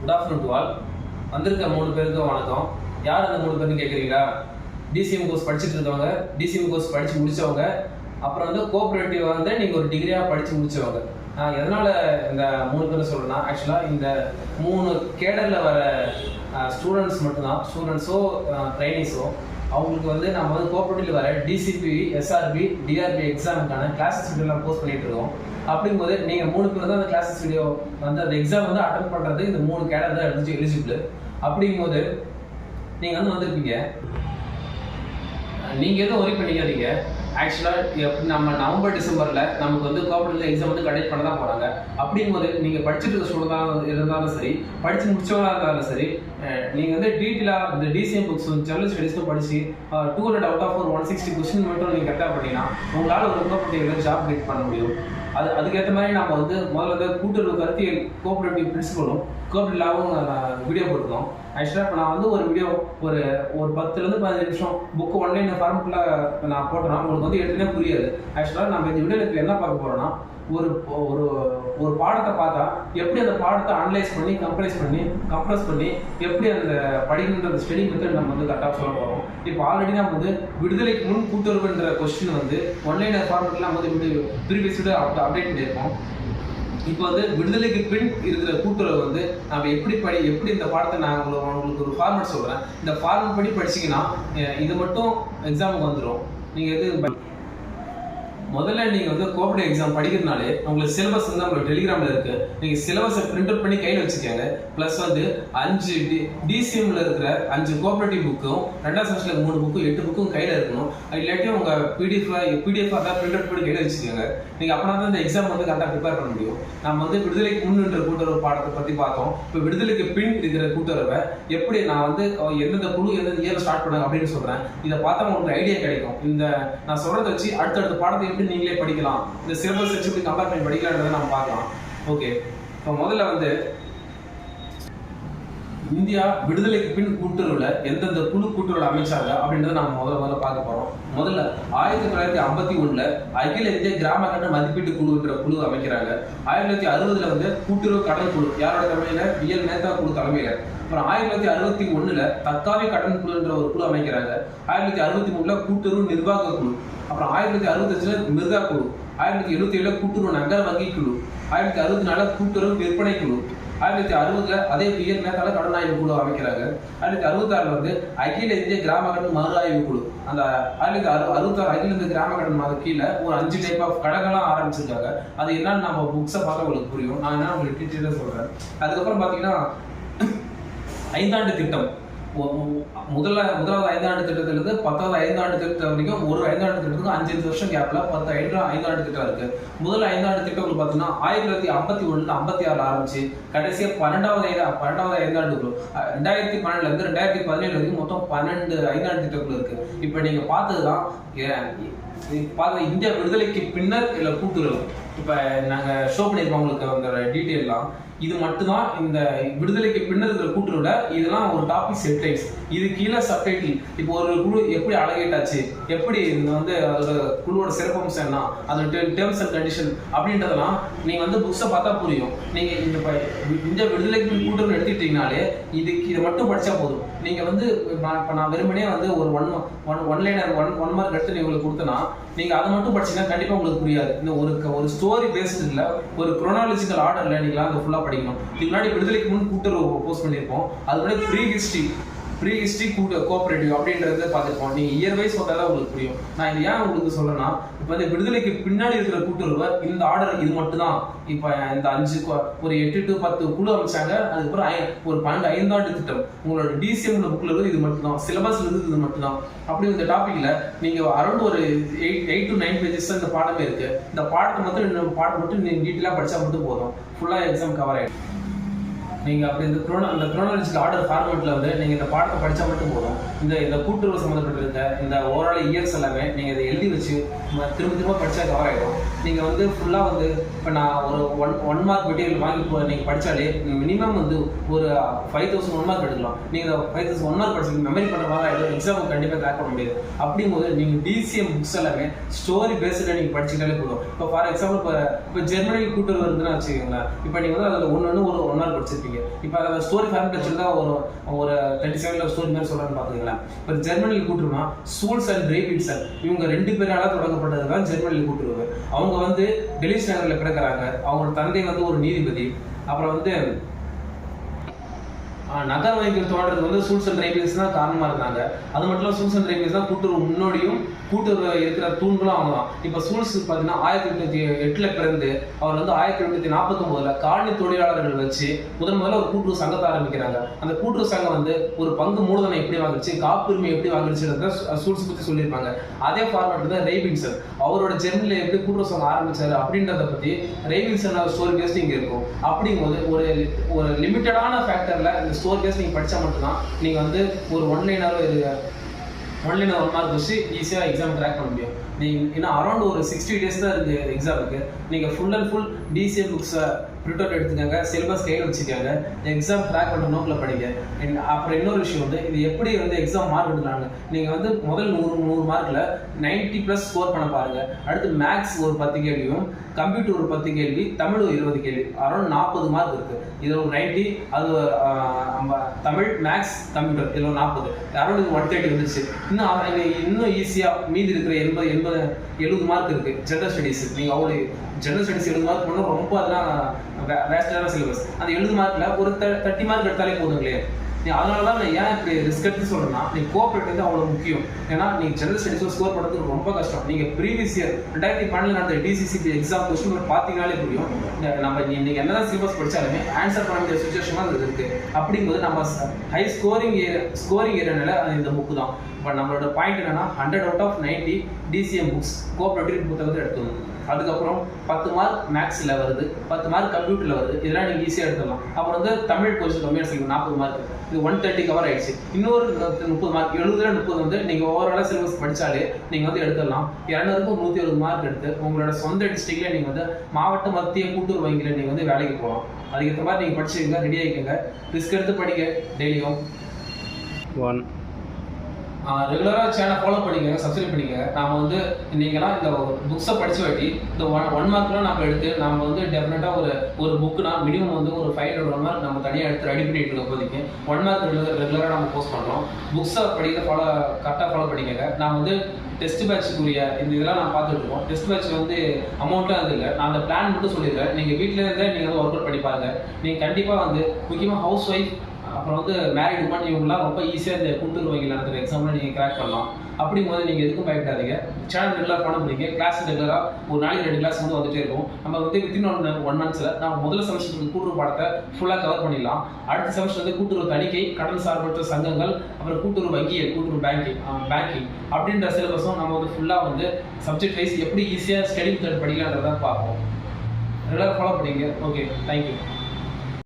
Good afternoon to all வந்திருக்க மூணு பேருக்கும் வணக்கம். யார் அந்த மூணு பேருன்னு கேட்குறீங்களா டிசிஎம் கோர்ஸ் படிச்சுட்டு இருக்கவங்க டிசிஎம் கோர்ஸ் படித்து முடித்தவங்க அப்புறம் வந்து கோஆப்ரேட்டிவ் வந்து நீங்கள் ஒரு டிகிரியாக படித்து முடித்தவங்க நான் எதனால் இந்த மூணு பேரை சொல்கிறேன்னா ஆக்சுவலாக இந்த மூணு கேடரில் வர ஸ்டூடெண்ட்ஸ் மட்டும்தான். ஸ்டூடெண்ட்ஸோ ட்ரைனிஸோ அவங்களுக்கு வந்து நம்ம வந்து கோஆப்ரேட்டிவ்ல வர டிசிபி எஸ்ஆர்பி டிஆர்பி எக்ஸாமுக்கான கிளாஸஸ் வீடியோலாம் போஸ்ட் பண்ணிட்டு இருக்கோம். அப்படிங்கும்போது நீங்கள் மூணு பேர் தான் அந்த கிளாஸஸ் வீடியோ வந்து அந்த எக்ஸாம் வந்து அட்டன் பண்ணுறது இந்த மூணு கேடர் தான் எழுதி எலிஜிபிள் அப்படிங்கும்போது நீங்கள் வந்து வந்திருப்பீங்க. நீங்கள் எதுவும் ஒரி பண்ணிக்காதீங்க. ஆக்சுவலாக நம்ம நவம்பர் டிசம்பரில் நமக்கு வந்து கோஆப்ரேட்டிவ் எக்ஸாம் வந்து கண்டக்ட் பண்ண தான் போகிறாங்க அப்படிங்கும்போது நீங்கள் படிச்சுட்டு இருக்க ஸ்டூடெண்ட் இருந்தாலும் சரி படித்து முடிச்சவங்களாக இருந்தாலும் சரி நீங்கள் வந்து டீட்டெயிலாக இந்த டிசிஎம் புக்ஸ் ஜெனரல் ஸ்டடீஸும் படித்து டூ ஹண்ட்ரட் அவுட் ஆஃப் ஒரு ஒன் சிக்ஸ்டி கொஸ்டின் மட்டும் நீங்கள் கரெக்டாக பண்ணிங்கன்னா உங்களால் ஒரு கோஆப்ரேட்டிவ் ஜாப் கெட் பண்ண முடியும். அது அதுக்கேற்ற மாதிரி நம்ம வந்து முதல்ல வந்து கூட்டுறவு கருத்தியல் கோஆப்ரேட்டிவ் பிரின்சிபலும் கோஆப்ரேட்டிவ் லாவும் வீடியோ போட்டிருக்கோம். ஆக்சுவலாக இப்போ நான் வந்து ஒரு வீடியோ ஒரு ஒரு பத்துலேருந்து பதினஞ்சு நிமிஷம் புக்கு ஒன்லைன் ஃபார்மெட்டில் நான் போட்டேன்னா உங்களுக்கு வந்து எடுத்துனே புரியாது. ஆக்சுவலாக நம்ம இந்த வீடியோவில் இப்போ என்ன பார்க்க போகிறோம்னா ஒரு ஒரு ஒரு பாடத்தை பார்த்தா எப்படி அந்த பாடத்தை அனலைஸ் பண்ணி கம்ப்ரைஸ் பண்ணி கம்ப்ரஸ் பண்ணி எப்படி அந்த படிக்கின்ற ஸ்டடி மெத்தட் நம்ம வந்து கரெக்டாக சொல்ல போகிறோம் இப்போ ஆல்ரெடி நம்ம வந்து விடுதலைக்கு முன் கூட்டுறவுன்ற கொஸ்டின் வந்து ஒன்லைன் ஃபார்மெட்லாம் நம்ம வந்து ப்ரீவியஸ் அப்டேட் பண்ணியிருக்கோம். இப்போ வந்து விடுதலைக்கு பின் இருக்கிற கூட்டுறவு வந்து நம்ம எப்படி படி எப்படி இந்த பாடத்தை நான் உங்களுக்கு உங்களுக்கு ஒரு ஃபார்மேட் சொல்கிறேன் இந்த ஃபார்மேட் படி படிச்சீங்கன்னா இது மட்டும் எக்ஸாமுக்கு வந்துடும் நீங்கள் எது முதல்ல நீங்கள் வந்து கோஆப்ரேட்டிவ் எக்ஸாம் படிக்கிறதுனாலே உங்களுக்கு சிலபஸ் வந்து உங்களுக்கு டெலிகிராமில் இருக்கு. நீங்கள் சிலபஸை பிரிண்ட் அவுட் பண்ணி கையில் வச்சுக்கோங்க. ப்ளஸ் வந்து அஞ்சு டி டிசிஎம்ல இருக்கிற அஞ்சு கோஆப்ரேட்டிவ் புக்கும் ரெண்டாம் செமஸ்டர்ல மூணு புக்கும் எட்டு புக்கும் கையில் இருக்கணும். அது இல்லாட்டி உங்கள் பிடிஎஃப் பிடிஎஃப் தான் பிரிண்ட் அவுட் பண்ணி கையில் வச்சுக்கோங்க. நீங்கள் அப்பனா தான் இந்த எக்ஸாம் வந்து கரெக்டாக ப்ரிப்பேர் பண்ண முடியும். நம்ம வந்து விடுதலைக்கு முன்னுன்ற கூட்டுறவு பாடத்தை பற்றி பார்த்தோம். இப்போ விடுதலைக்கு பின் இருக்கிற கூட்டுறவை எப்படி நான் வந்து எந்தெந்த குழு எந்தெந்த இயர் ஸ்டார்ட் பண்ணுங்க அப்படின்னு சொல்கிறேன் இதை பார்த்தா உங்களுக்கு ஐடியா கிடைக்கும். இந்த நான் சொல்கிறத வச்சு அடுத்தடுத்த பாடத்தை பண்ணிட்டு நீங்களே படிக்கலாம். இந்த சிலபஸ் வச்சு எப்படி கம்பேர் பண்ணி படிக்கலான்றதை நம்ம பார்க்கலாம். ஓகே இப்போ முதல்ல வந்து இந்தியா விடுதலைக்கு பின் கூட்டுறவுல எந்தெந்த குழு கூட்டுறவுல அமைச்சாங்க அப்படின்றத நம்ம முதல்ல முதல்ல பார்க்க போறோம். முதல்ல ஆயிரத்தி தொள்ளாயிரத்தி ஐம்பத்தி ஒண்ணுல அகில இந்திய கிராம கடன் மதிப்பீட்டு குழுன்ற குழு அமைக்கிறாங்க. ஆயிரத்தி தொள்ளாயிரத்தி அறுபதுல வந்து கூட்டுறவு கடன் குழு. யாரோட தலைமையில பிஎல் மேத்தா குழு தலைமையில. அப்புறம் ஆயிரத்தி தொள்ளாயிரத்தி அறுபத்தி ஒண்ணுல தக்காவி கடன் குழுன்ற ஒரு குழு அமைக்கிறாங்க. ஆயிரத்தி தொள்ளாயிரத்தி அறுபத்தி மூணுல கூட்டுறவு நிர்வாக குழு. அப்புறம் ஆயிரத்தி தொள்ளாயிரத்தி அறுபத்தஞ்சுல மிருகா குழு. ஆயிரத்தி தொள்ளாயிரத்தி எழுபத்தி ஏழுல கூட்டுறவு நகர வங்கி குழு. ஆயிரத்தி அறுபத்தி நாலுல கூட்டுறவு விற்பனை குழு. ஆயிரத்தி அறுபதுல அதே பிஎல் மேத்தால கடன் ஆய்வு குழு அமைக்கிறாங்க. ஆயிரத்தி அறுபத்தாறுல வந்து அகில இந்திய கிராம கடன் மறு ஆய்வு குழு. அந்த ஆயிரத்தி அறு அறுபத்தாறு அகில இந்திய கிராம கடன் மத கீழே ஒரு அஞ்சு டைப் ஆஃப் கடைகளாம் ஆரம்பிச்சிருக்காங்க. அது என்னன்னு நம்ம புக்ஸை பார்த்தா உங்களுக்கு புரியும். நான் என்ன உங்களுக்கு டீச்சர் சொல்றேன். அதுக்கப்புறம் பார்த்தீங்கன்னா ஐந்தாண்டு திட்டம். முதல்ல முதலாவது ஐந்தாண்டு திட்டத்திலிருந்து பத்தாவது ஐந்தாண்டு திட்டம் வரைக்கும் ஒரு ஐந்தாண்டு திட்டத்துக்கு அஞ்சு அஞ்சு வருஷம் கேப்ல பத்து ஐந்து ஐந்தாண்டு திட்டம் இருக்கு. முதல் ஐந்தாண்டு திட்டம் பார்த்தீங்கன்னா ஆயிரத்தி தொள்ளாயிரத்தி ஐம்பத்தி ஒண்ணுல ஐம்பத்தி ஆறு ஆரம்பிச்சு கடைசியா பன்னெண்டாவது ஐந்தா பன்னெண்டாவது ஐந்தாண்டுக்குள்ள ரெண்டாயிரத்தி பன்னெண்டுல இருந்து ரெண்டாயிரத்தி பதினேழு வரைக்கும் மொத்தம் பன்னெண்டு ஐந்தாண்டு திட்டங்கள் இருக்கு. இப்போ நீங்க பார்த்ததுதான் இந்தியா விடுதலைக்கு பின்னர் இல்ல கூட்டுறவு. இப்ப நாங்க ஷோ பண்ணியிருக்கோம் உங்களுக்கு அந்த டீட்டெயில்லாம் இது மட்டும்தான் இந்த விடுதலைக்கு பின்னர் இருக்கிற கூட்டுறவுல இதெல்லாம் ஒரு டாபிக் செட்டைல்ஸ் இது கீழே சப்டைட்டில் இப்போ ஒரு குழு எப்படி அழகேட்டாச்சு? எப்படி இந்த வந்து அதோட குழுவோட சிறப்பம்சம் என்ன? அதோட டேர்ம்ஸ் அண்ட் கண்டிஷன் அப்படின்றதெல்லாம் நீங்கள் வந்து புக்ஸை பார்த்தா புரியும். நீங்கள் இந்த ப- இந்த விடுதலைக்கு பின் கூட்டுறவு எடுத்துக்கிட்டீங்கனாலே இதுக்கு இதை மட்டும் படித்தா போதும். நீங்கள் வந்து நான் இப்போ நான் வெறுமனே வந்து ஒரு one one one liner one one mark எடுத்து நீங்கள் உங்களுக்கு கொடுத்தனா நீங்கள் அதை மட்டும் படிச்சீங்கன்னா கண்டிப்பாக உங்களுக்கு புரியாது. இந்த ஒரு க- ஒரு ஸ்டோரி பேஸ்டு இல்லை ஒரு குரோனாலஜிக்கல் ஆர்டரில் நீங்கள் அந்த ஃபுல்லாக படிக்கணும். இதுக்கு முன்னாடி விடுதலைக்கு முன் கூட்டுறவு போஸ்ட் பண்ணியிருப்போம். அது முன்னாடி ப்ரீ ஹிஸ்ட்ரி ப்ரீ ஹிஸ்ட்ரி கூட கோஆபரேட்டிவ் அப்படின்றத பார்த்துருப்போம். நீங்கள் இயர் வைஸ் சொன்னா உங்களுக்கு புரியும். நான் இது ஏன் உங்களுக்கு சொல்றேன்னா இப்போ இந்த விடுதலைக்கு பின்னாடி இருக்கிற கூட்டுறவு இந்த ஆர்டர் இது மட்டும் தான் இப்போ இந்த அஞ்சு ஒரு எட்டு டு பத்து குழு அமைச்சாங்க. அதுக்கப்புறம் ஐ- ஒரு பன்னெண்டு ஐந்தாண்டு திட்டம். உங்களோட டிசிஎம் புக்கில் இருந்து இது மட்டும் தான் சிலபஸ்ல இருந்து இது மட்டும் தான் அப்படி இந்த டாப்பிக்கில் நீங்கள் அரௌண்ட் ஒரு eight eight to nine pages இந்த பாடமே இருக்குது இந்த பாடத்தை மட்டும் இந்த பாடம் மட்டும் நீங்கள் டீட்டெயிலாக படித்தா மட்டும் போதும். ஃபுல்லாக எக்ஸாம் கவர் ஆகிடும் நீங்க அப்படி இந்த குரோனா அந்த குரோனாலஜிக்கல் ஆர்டர் ஃபார்மேட்ல வந்து நீங்க இந்த பாடத்தை படிச்சா மட்டும் போதும். இந்த இந்த கூட்டுறவு சம்மந்தப்பட்டிருந்த இந்த ஓவரால் இயர்ஸ் எல்லாமே நீங்க இதை எழுதி வச்சு திரும்ப திரும்ப படிச்சா கவர் ஆகிடும் நீங்க வந்து ஃபுல்லா வந்து இப்போ நான் ஒரு ஒன் ஒன் மார்க் மெட்டீரியல் வாங்கி போ- நீங்க படிச்சாலே மினிமம் வந்து ஒரு ஃபைவ் தௌசண்ட் ஒன் மார்க் எடுக்கலாம். நீங்க ஃபைவ் தௌசண்ட் ஒன் மார்க் படிச்சு மெமரி பண்ற மாதிரி ஆயிடும். எக்ஸாம் கண்டிப்பா கிராக் பண்ண முடியாது. அப்படிங்கும்போது நீங்க டிசிஎம் புக்ஸ் எல்லாமே ஸ்டோரி பேஸ்ல நீங்க படிச்சுக்கிட்டாலே போதும். இப்போ ஃபார் எக்ஸாம்பிள் இப்போ இப்போ ஜெர்மனி கூட்டுறவு வருதுன்னு வச்சுக்கோங்களேன். இப்போ நீங்க வந்து அதில் ஒன்று ஒன்று ஒரு ஒன் மார்க் படிச்சிருப்பீங்க. இப்போ அதை ஸ்டோரி ஃபேமிலி வச்சிருந்தா ஒரு ஒரு தேர்ட்டி செவனில் ஸ்டோரி மாதிரி சொல்கிறான்னு பார்த்துக்கலாம் இப்போ ஜெர்மனியில் கூட்டுருமா? சூல்ஸ் அண்ட் ரேபின்சன் இவங்க ரெண்டு பேரால தொடங்கப்பட்டது தான் ஜெர்மனியில் கூட்டுருவாங்க. அவங்க வந்து டெலிஸ் நகரில் பிறக்கிறாங்க அவங்களோட தந்தை வந்து ஒரு நீதிபதி. அப்புறம் வந்து நகர் வங்கிகள் தோன்றது வந்து சூல்ஸ் அண்ட் ரேபிள்ஸ் தான் காரணமா இருந்தாங்க. அது மட்டும் இல்ல சூல்ஸ் அண்ட் ரேபிள்ஸ் தான் கூட்டுறவு முன்னோடியும் கூட்டுறவு இருக்கிற தூண்களும் அவங்க தான் இப்போ சூல்ஸ் பார்த்தீங்கன்னா ஆயிரத்தி எட்நூத்தி எட்டுல பிறந்து அவர் வந்து ஆயிரத்தி எட்நூத்தி நாற்பத்தி ஒன்பதுல காலனி தொழிலாளர்கள் வச்சு முதன் முதல்ல ஒரு கூட்டுறவு சங்கத்தை ஆரம்பிக்கிறாங்க. அந்த கூட்டுறவு சங்கம் வந்து ஒரு பங்கு மூலதனம் எப்படி வாங்குச்சு காப்புரிமை எப்படி வாங்கிச்சுன்றத சூல்ஸ் பத்தி சொல்லியிருப்பாங்க. அதே ஃபார்மேட் தான் ரேபின்சன் அவரோட ஜெர்மனில எப்படி கூட்டுறவு சங்கம் ஆரம்பிச்சாரு அப்படின்றத பத்தி ரேபின்சன் ஸ்டோரி பேஸ்ட் இங்க இருக்கும். அப்படிங்கும்போது ஒரு ஒரு லிமிட்டடான ஃபேக்டர்ல இந்த ஸ்டோரி பேஸ்ட் நீங்கள் படித்தா மட்டும்தான். நீங்கள் வந்து ஒரு ஒன் லைனாரோ இது ஒன் மார்க் வச்சு ஈஸியாக எக்ஸாம் ட்ராக் பண்ண முடியும். நீங்கள் இன்னும் அரௌண்ட் ஒரு சிக்ஸ்டி டேஸ் தான் இருக்குது எக்ஸாமுக்கு நீங்கள் ஃபுல் அண்ட் ஃபுல் டிசிஏ புக்ஸை பிரிண்ட் அவுட் எடுத்துக்கோங்க சிலபஸ் கையில் வச்சுக்கோங்க எக்ஸாம் ட்ராக் பண்ணுற நோக்கில் படிங்க. அப்புறம் இன்னொரு விஷயம் வந்து இது எப்படி வந்து எக்ஸாம் மார்க் எடுக்கிறாங்க நீங்கள் வந்து முதல் நூறு நூறு மார்க்கில் நைன்ட்டி ப்ளஸ் ஸ்கோர் பண்ண பாருங்கள் அடுத்து மேக்ஸ் ஒரு பத்து கேள்வியும் கம்ப்யூட்டர் ஒரு பத்து கேள்வி தமிழ் ஒரு இருபது கேள்வி. அரௌண்ட் நாற்பது மார்க் இருக்குது இதில் ஒரு நைன்ட்டி அது நம்ம தமிழ் மேக்ஸ் கம்ப்யூட்டர் இதில் ஒரு நாற்பது அரௌண்ட் இது ஒன் தேர்ட்டி வந்துருச்சு. இன்னும் இன்னும் ஈஸியாக மீதி இருக்கிற எண்பது எண்பது எழுபது மார்க் இருக்கு ஜென்ரல் ஸ்டடீஸ் நீங்கள் அவ்வளோ ஜென்ரல் ஸ்டடீஸ் எழுபது மார்க் பண்ணால் ரொம்ப அதெல்லாம் வேஸ்டான சிலபஸ் அந்த எழுபது மார்க்கில் ஒரு தேர்ட்டி மார்க் எடுத்தாலே போதுங்களே. நீ அதனால தான் நான் ஏன் இப்படி ரிஸ்க் எடுத்து சொல்றேன்னா நீ கோஆப்ரேட் வந்து அவ்வளோ முக்கியம். ஏன்னா நீ ஜெனரல் ஸ்டடீஸில் ஸ்கோர் பண்ணுறதுக்கு ரொம்ப கஷ்டம். நீங்கள் ப்ரீவியஸ் இயர் ரெண்டாயிரத்தி பன்னெண்டு நடந்த டிசிசிபி எக்ஸாம் கொஸ்டின் பேப்பர் பார்த்தீங்கனாலே புரியும். நம்ம இன்னைக்கு என்னதான் சிலபஸ் படிச்சாலுமே ஆன்சர் பண்ண வேண்டிய சுச்சுவேஷன் அது இருக்கு. அப்படிங்கும்போது நம்ம ஹை ஸ்கோரிங் ஏரியா ஸ்கோரிங் ஏரியானால அது இந்த புக்கு தான். இப்போ நம்மளோட பாயிண்ட் என்னன்னா hundred out of ninety DCM books cooperative புத்தகத்தை எடுத்துக்கணும். அதுக்கப்புறம் பத்து மார்க் மேக்ஸில் வருது பத்து மார்க் கம்ப்யூட்டரில் வருது. இதெல்லாம் நீங்கள் ஈஸியாக எடுத்துடலாம் அப்புறம் வந்து தமிழ் கொஞ்சம் கம்மியாக சொல்லுங்கள் நாற்பது மார்க் இது ஒன் தேர்ட்டி கவர் ஆயிடுச்சு. இன்னொரு முப்பது மார்க் எழுபதுல முப்பது வந்து நீங்கள் ஓவராலாக சிலபஸ் படித்தாலே நீங்கள் வந்து எடுத்துடலாம். இரநூறுக்கும் நூற்றி அறுபது மார்க் எடுத்து உங்களோட சொந்த டிஸ்ட்ரிக்ட்ல நீங்கள் வந்து மாவட்ட மத்திய கூட்டுறவு வங்கியில் நீங்கள் வந்து வேலைக்கு போகலாம். அதுக்கேற்ற மாதிரி நீங்கள் படிச்சுக்கோங்க ரெடி ஆகிக்கோங்க ரிஸ்க் எடுத்து படிங்க. டெய்லியும் ஒன் ரெகுலராக சேனல் ஃபாலோ பண்ணிக்கங்க சப்ஸ்கிரைப் பண்ணிக்கங்க. நாம வந்து நீங்களாம் இந்த புக்ஸை படிச்சு வாட்டி இந்த ஒன் ஒன் மார்க்லாம் நம்ம எடுத்து நம்ம வந்து டெஃபினட்டாக ஒரு ஒரு புக்குனா மினிமம் வந்து ஒரு ஃபைவ் ஹண்ட்ரட் மார்க் நம்ம தனியாக எடுத்து ரெடி பண்ணிட்டு இருக்கோம் இப்போதைக்கு. ஒன் மார்க் ரெகுலராக நம்ம போஸ்ட் பண்ணுறோம் புக்ஸை படிக்க ஃபாலோ கரெக்டாக ஃபாலோ பண்ணிக்கங்க. நான் வந்து டெஸ்ட் பேட்சுக்குரிய இந்த இதெல்லாம் நான் பார்த்துட்டு இருக்கோம். டெஸ்ட் பேட்ச் வந்து அமௌண்ட்லாம் அது இல்லை. நான் அந்த பிளான் மட்டும் சொல்லிடுறேன். நீங்கள் வீட்டில் இருந்தே நீங்கள் வந்து ஒர்க் அவுட் பண்ணி பாருங்கள் நீங்கள் கண்டிப்பாக வந்து முக்கியமாக ஹவுஸ் ஒய்ஃப் அப்புறம் வந்து மேரிட் உமன் இவங்கலாம் ரொம்ப ஈஸியாக இந்த கூட்டுறவு வகையில் நடத்துகிற எக்ஸாம்லாம் நீங்கள் கிராக் பண்ணலாம். அப்படிங்கும்போது நீங்கள் எதுக்கும் பயப்படாதீங்க. சேனல் ரெகுலராக ஃபாலோ பண்ணிங்க கிளாஸ் ரெகுலராக ஒரு நாளைக்கு ரெண்டு கிளாஸ் வந்து வந்துட்டே இருக்கும். நம்ம வந்து வித்தின் ஒன் ஒன் மந்த்ஸில் நம்ம முதல் செமஸ்டருக்கு கூட்டுறவு பாடத்தை ஃபுல்லாக கவர் பண்ணிடலாம். அடுத்த செமஸ்டர் வந்து கூட்டுறவு தணிக்கை கடன் சார்பற்ற சங்கங்கள் அப்புறம் கூட்டுறவு வங்கியல் கூட்டுறவு பேங்கிங் பேங்கிங் அப்படின்ற சிலபஸும் நம்ம வந்து ஃபுல்லாக வந்து சப்ஜெக்ட் வைஸ் எப்படி ஈஸியாக ஸ்டடி மெத்தட் படிக்கலான்றதான் பார்ப்போம். ரெகுலராக ஃபாலோ பண்ணிங்க ஓகே தேங்க்யூ